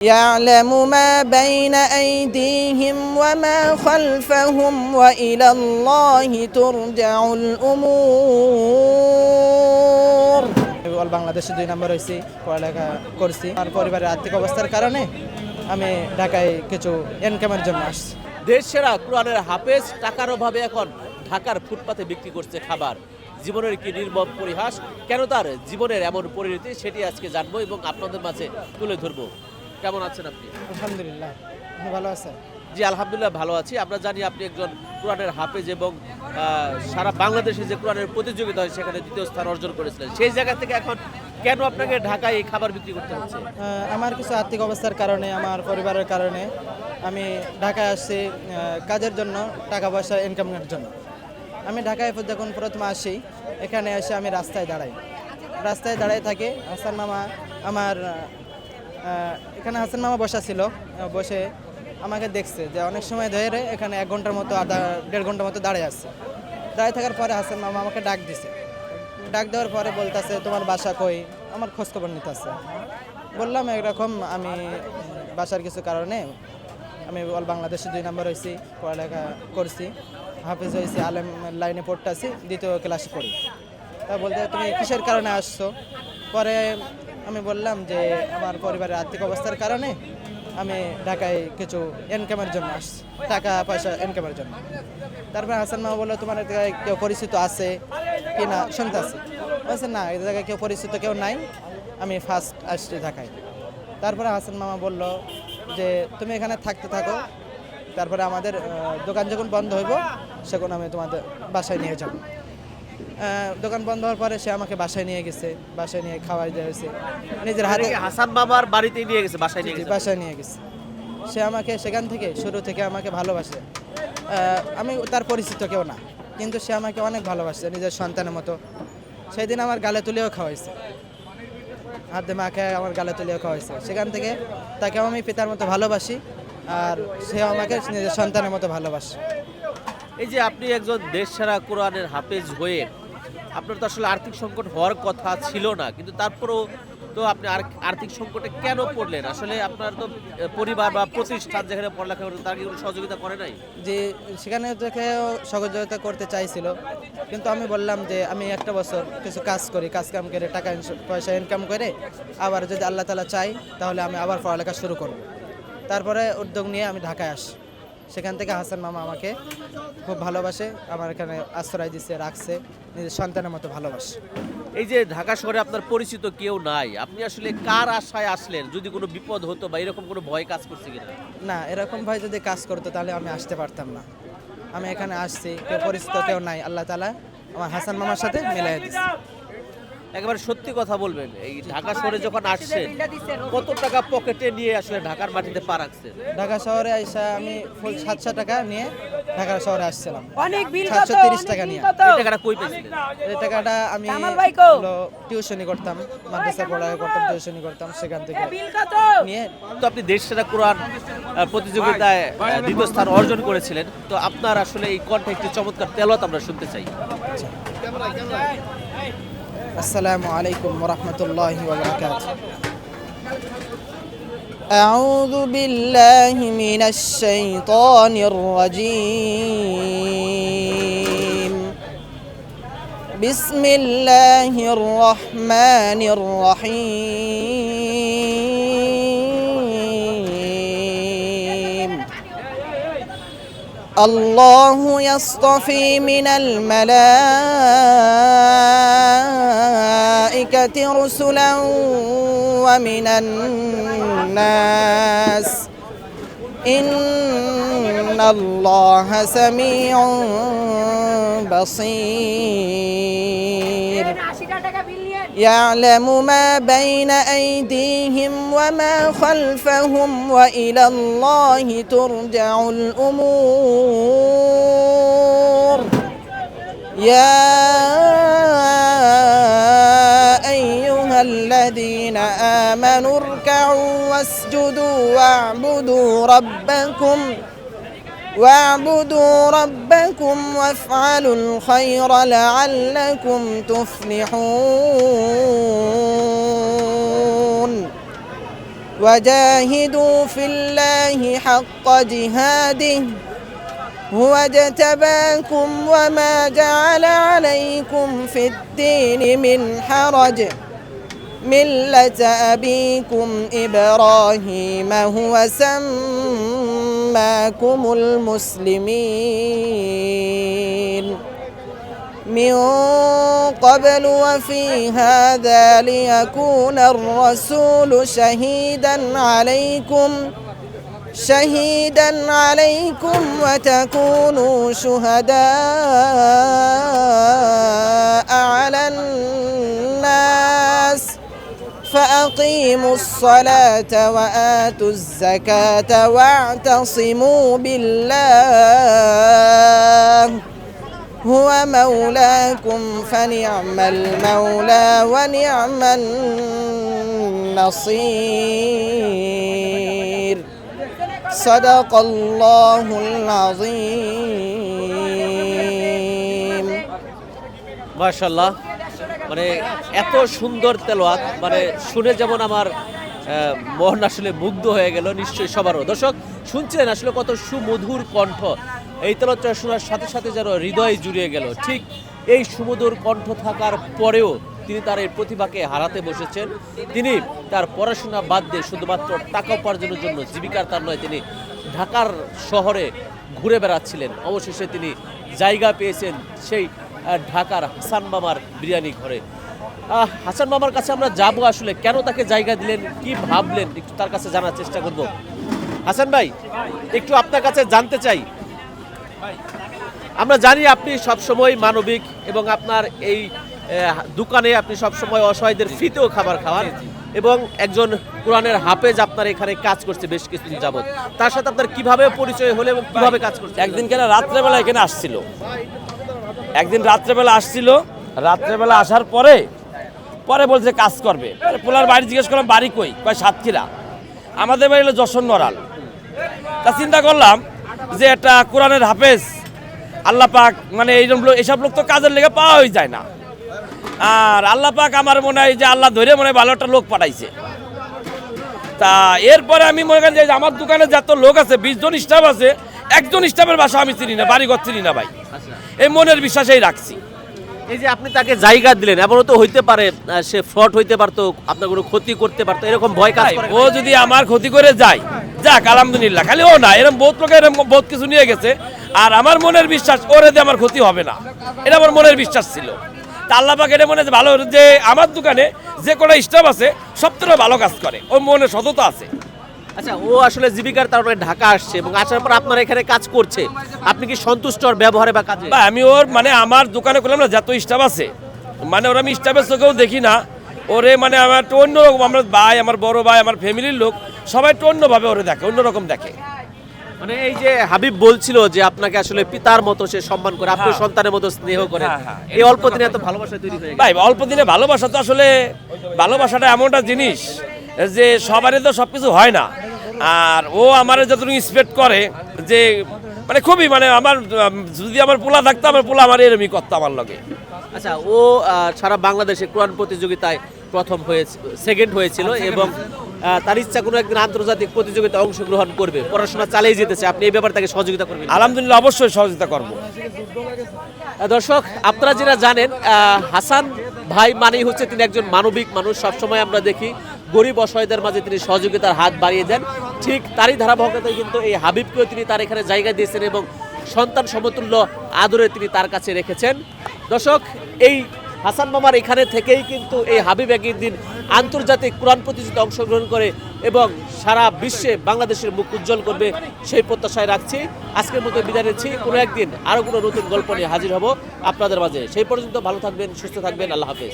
يعلم ما بين أيديهم وما خلفهم وإلى الله ترجع الأمور all বাংলাদেশে দুই নম্বর হয়েছি পড়ালেখা করছি আর পরিবারের আর্থিক অবস্থার কারণে আমি ঢাকায় কিছু ইনকামের জন্য আসছি দেশ সেরা কোরআনের হাফেজ টাকার অভাবে এখন ঢাকার ফুটপাতে বিক্রি করছে খাবার জীবনের কি নির্মম পরিহাস কেন তার জীবনের এমন পরিণতি সেটি আজকে জানবো এবং আপনাদের মাঝে তুলে ধরবো কেমন আছেন আপনি? আলহামদুলিল্লাহ আপনি ভালো আছেন? জি আলহামদুলিল্লাহ ভালো আছি। আমরা জানি আপনি একজন কোরআনের হাফেজ এবং সারা বাংলাদেশে যে কোরআনের প্রতিযোগিতা হয় সেখানে দ্বিতীয় স্থান অর্জন করেছিলেন। সেই জায়গা থেকে এখন কেন আপনাকে ঢাকায় এই খাবার বিক্রি করতে হচ্ছে? আমার কিছু আর্থিক অবস্থার কারণে আমার পরিবারের কারণে আমি ঢাকায় আসছি কাজের জন্য টাকা পয়সা ইনকামের জন্য। আমি ঢাকায় যখন প্রথমে আসি এখানে এসে আমি রাস্তায় দাঁড়াই। রাস্তায় দাঁড়ায় থাকি হাসান মামা আমার এখানে হাসান মামা বসা ছিল বসে আমাকে দেখছে যে অনেক সময় ধরে এখানে এক ঘণ্টার মতো আধা, দেড় ঘণ্টার মতো দাঁড়িয়ে আছে। দাঁড়িয়ে থাকার পরে হাসান মামা আমাকে ডাক দিছে। ডাক দেওয়ার পরে বলতেছে, তোমার বাসা কই? আমার খোঁজখবর নিতেছে। বললাম এরকম আমি বাসার কিছু কারণে আমি অল বাংলাদেশে দুই নম্বর হয়েছি পড়ালেখা করছি, হাফিজ হয়েছি আলেম লাইনে পড়তেছি, দ্বিতীয় ক্লাসে পড়ি। তা বলতে, তুমি কিসের কারণে আসছো? পরে আমি বললাম যে আমার পরিবারের আর্থিক অবস্থার কারণে আমি ঢাকায় কিছু ইনকামের জন্য আসছি, টাকা, পয়সা ইনকামের জন্য। তারপরে হাসান মামা বলল, তোমার জায়গায় কেউ পরিচিত আছে কি না? শুনতে আছে বলছে, না এই জায়গায় কেউ পরিচিত কেউ নাই, আমি ফার্স্ট আসছি ঢাকায়। তারপরে হাসান মামা বলল যে, তুমি এখানে থাকতে থাকো, তারপরে আমাদের দোকান যখন বন্ধ হইব, সেখন আমি তোমাদের বাসায় নিয়ে যাব। দোকান বন্ধ হওয়ার পরে সে আমাকে বাসায় নিয়ে গেছে বাসায় নিয়ে খাওয়াই দিয়েছে নিজের হাতে মানে হাসান বাবার বাড়িতেই নিয়ে গেছে বাসায় নিয়ে গেছে? বাসায় নিয়ে গেছে। সে আমাকে সেখান থেকে শুরু থেকে আমাকে ভালোবাসে। আমি তার পরিচিত কেউ না কিন্তু সে আমাকে অনেক ভালোবাসে নিজের সন্তানের মতো। সেদিন আমার গালে তুলেও খাওয়াইছে। হাতে মাকে আমার গালে তুলেও খাওয়াইছে। সেখান থেকে তাকে আমি পিতার মতো ভালোবাসি আর সে আমাকে নিজের সন্তানের মতো ভালোবাসে। এই যে আপনি একজন দেশ সেরা কোরআনের হাফেজ হয়ে, আপনার তো আসলে আর্থিক সংকট হওয়ার কথা ছিল না, কিন্তু তারপরেও তো আপনি আর- আর্থিক সংকটে কেন পড়লেন? আসলে আপনার তো পরিবার বা প্রতিষ্ঠান যেখানে পড়ালেখা করতেন, তার কি কোনো সহযোগিতা করে নাই? যে সেখানে দেখে সহযোগিতা করতে চাইছিল, কিন্তু আমি বললাম যে আমি একটা বছর কিছু কাজ করি, কাজ কাম করে টাকা পয়সা ইনকাম করে আবার যদি আল্লাহ তালা চাই তাহলে আমি আবার পড়ালেখা শুরু করব। তারপরে উদ্যোগ নিয়ে আমি ঢাকায় আসি। সেখান থেকে হাসান মামা আমাকে খুব ভালোবাসে আমার এখানে আশ্রয় দিচ্ছে রাখছে নিজের সন্তানের মতো ভালোবাসে। এই যে ঢাকা শহরে আপনার পরিচিত কেউ নাই আপনি আসলে কার আশায় আসলেন? যদি কোনো বিপদ হতো বা এরকম কোনো ভয় কাজ করছে কিনা? না এরকম ভয় যদি কাজ করতো তাহলে আমি আসতে পারতাম না। আমি এখানে আসছি কেউ পরিচিত কেউ নাই আল্লাহ তালা আমার হাসান মামার সাথে মিলাই দিচ্ছে একেবারে সত্যি কথা বলবেন এই ঢাকা শহরে যখন আসছেন কত টাকা পকেটে নিয়ে আসলে ঢাকার মাটিতে পা রাখছেন? ঢাকা শহরে আইসা আমি ফুল সাতশো টাকা নিয়ে ঢাকা শহরে আসছিলাম। অনেক বিল সাতশো তিরিশ টাকা নিয়ে। এই টাকাটা কই পেয়েছিলেন? এই টাকাটা আমি টিউশনি করতাম মাদ্রাসা পড়ায় করতাম টিউশনি করতাম সেখান থেকে নিয়ে তো আপনি দেশ সেরা কোরআন প্রতিযোগিতায় দ্বিতীয় স্থান অর্জন করেছিলেন। তো আপনার আসলে এই কণ্ঠে একটি চমৎকার তেলত আমরা শুনতে চাই। السلام عليكم ورحمة الله وبركاته. أعوذ بالله من الشيطان الرجيم. بسم الله الرحمن الرحيم. الله يصطفي من الملائكة الملائكة رسلا ومن الناس. إن الله سميع بصير. يعلم ما بين أيديهم وما خلفهم وإلى الله ترجع الأمور. يا الذين آمنوا اركعوا واسجدوا واعبدوا ربكم واعبدوا ربكم وافعلوا الخير لعلكم تفلحون. وجاهدوا في الله حق جهاده. هو اجتباكم وما جعل عليكم في الدين من حرج. ملة أبيكم إبراهيم هو سماكم المسلمين. من قبل وفي هذا ليكون الرسول شهيدا عليكم شهيدا عليكم وتكونوا شهداء على الناس. فأقيموا الصلاة وآتوا الزكاة واعتصموا بالله. هو مولاكم فنعم المولى ونعم النصير. صدق الله العظيم. ما شاء الله. মানে এত সুন্দর তেলোয়াত মানে শুনে যেমন আমার মন আসলে মুগ্ধ হয়ে গেল নিশ্চয়ই সবারও। দর্শক, শুনছিলেন আসলে কত সুমধুর কণ্ঠ। এই তেলোয়াতটা শোনার সাথে সাথে যেন হৃদয় জুড়িয়ে গেল। ঠিক এই সুমধুর কণ্ঠ থাকার পরেও তিনি তার এই প্রতিভাকে হারাতে বসেছেন। তিনি তার পড়াশোনা বাদ দিয়ে শুধুমাত্র টাকা উপার্জনের জন্য জীবিকার তার নয় তিনি ঢাকার শহরে ঘুরে বেড়াচ্ছিলেন। অবশেষে তিনি জায়গা পেয়েছেন সেই ঢাকার হাসান মামার বিরিয়ানি ঘরে। হাসান মামার কাছে আমরা যাব আসলে। কেন তাকে জায়গা দিলেন? কি ভাবলেন? একটু তার কাছে জানার চেষ্টা করব। হাসান ভাই, একটু আপনার কাছে জানতে চাই। আমরা জানি আপনি সবসময় মানবিক এবং আপনার এই দোকানে আপনি সবসময় অসহায়দের ফ্রিতেও খাবার খাওয়ান এবং একজন কোরআনের হাফেজ আপনার এখানে কাজ করছে বেশ কিছুদিন যাবত তার সাথে আপনার কীভাবে পরিচয় হলো এবং কীভাবে কাজ করছে একদিন কেন? রাত্রেবেলা এখানে আসছিল। একদিন রাত্রেবেলা আসছিল, রাত্রেবেলা আসার পরে পরে বলছে কাজ করবে। পোলার বাড়ি জিজ্ঞেস করলাম, বাড়ি কই? কয়, সাতক্ষীরা। আমাদের বাড়ি হলো যশোর নড়াল। তা চিন্তা করলাম যে একটা কোরআনের হাফেজ, আল্লাহ পাক মানে লোক এইসব লোক তো কাজের লেগে পাওয়াই যায় না। আর আল্লাহ পাক আমার মনে হয় যে আল্লাহ ধরে মনে হয় ভালো একটা লোক পাঠাইছে। তা এরপরে আমি মনে করেন যে আমার দোকানে যত লোক আছে, বিশ জন স্টাফ আছে, একজন স্টাফের বাসা আমি চিনি না, বাড়িঘর চিনি না ভাই। এই মনের বিশ্বাসেই রাখছি। এই যে আপনি তাকে জায়গা দিলেন এমনও তো হইতে পারে সে ফ্রড হইতে পারতো আপনার কোনো ক্ষতি করতে পারতো এরকম ভয় কাজ করে ও যদি আমার ক্ষতি করে যায় যাক আলহামদুলিল্লাহ খালি ও না এরকম বহুত লোক এরকম বহুত কিছু নিয়ে গেছে আর আমার মনের বিশ্বাস ওর দিয়ে আমার ক্ষতি হবে না। এটা আমার মনের বিশ্বাস ছিল। তা আল্লাহ পাক এটা মনে ভালো যে আমার দোকানে যে কোনো স্টাফ আছে সব থেকে ভালো কাজ করে ওর মনে সততা আছে। আচ্ছা ও আসলে জীবিকার তারপরে ঢাকা আসছে এবং আসার পর আপনার এখানে কাজ করছে। আপনি কি সন্তুষ্ট ওর ব্যবহারে বা কাজে? বা আমি ওর মানে আমার দোকানে করলাম না যত স্টাফ আছে। মানে ওর আমি স্টাফের চোখেও দেখি না। ওরে মানে আমার একটু অন্যরকম আমার ভাই আমার বড় ভাই আমার ফ্যামিলির লোক সবাই একটু অন্যভাবে ওরে দেখে অন্যরকম দেখে। মানে এই যে হাবিব বলছিল যে আপনাকে আসলে পিতার মতো সে সম্মান করে আপনি হ্যাঁ। সন্তানের মতো স্নেহ করে। হ্যাঁ, হ্যাঁ। এই অল্প দিনে এত ভালোবাসা তৈরি হয়ে ভাই অল্প দিনে ভালোবাসা তো আসলে ভালোবাসাটা এমন একটা জিনিস যে সবারই তো সব কিছু হয় না। আর ও আমার যতটুকু এক্সপেক্ট করে যে মানে খুবই মানে আমার যদি আমার পোলা থাকতো আমার পোলা আমার এরমই করতো আমার লগে। আচ্ছা ও সারা বাংলাদেশে কোরআন প্রতিযোগিতায় প্রথম হয়েছে সেকেন্ড হয়েছিল এবং তার ইচ্ছা কোনো একদিন আন্তর্জাতিক প্রতিযোগিতায় অংশগ্রহণ করবে। পড়াশোনা চালিয়ে যেতেছে আপনি এই ব্যাপারে তাকে সহযোগিতা করবেন? আলহামদুলিল্লাহ অবশ্যই সহযোগিতা করব। দর্শক আপনারা যেটা জানেন আহ, হাসান ভাই মানেই হচ্ছে তিনি একজন মানবিক মানুষ। সবসময় আমরা দেখি গরিব অসহায়দের মাঝে তিনি সহযোগিতার হাত বাড়িয়ে দেন। ঠিক তারই ধারাবাহিকতায় কিন্তু এই হাবিবকেও তিনি তার এখানে জায়গা দিয়েছেন এবং সন্তান সমতুল্য আদরে তিনি তার কাছে রেখেছেন। দর্শক, এই হাসান মামার এখানে থেকেই কিন্তু এই হাবিব একদিন আন্তর্জাতিক কোরআন প্রতিযোগিতায় অংশগ্রহণ করে এবং সারা বিশ্বে বাংলাদেশের মুখ উজ্জ্বল করবে সেই প্রত্যাশায় রাখছি। আজকের মতো বিদায় নিচ্ছি। কোনো একদিন আরও কোনো নতুন গল্প নিয়ে হাজির হব আপনাদের মাঝে। সেই পর্যন্ত ভালো থাকবেন, সুস্থ থাকবেন। আল্লাহ হাফেজ।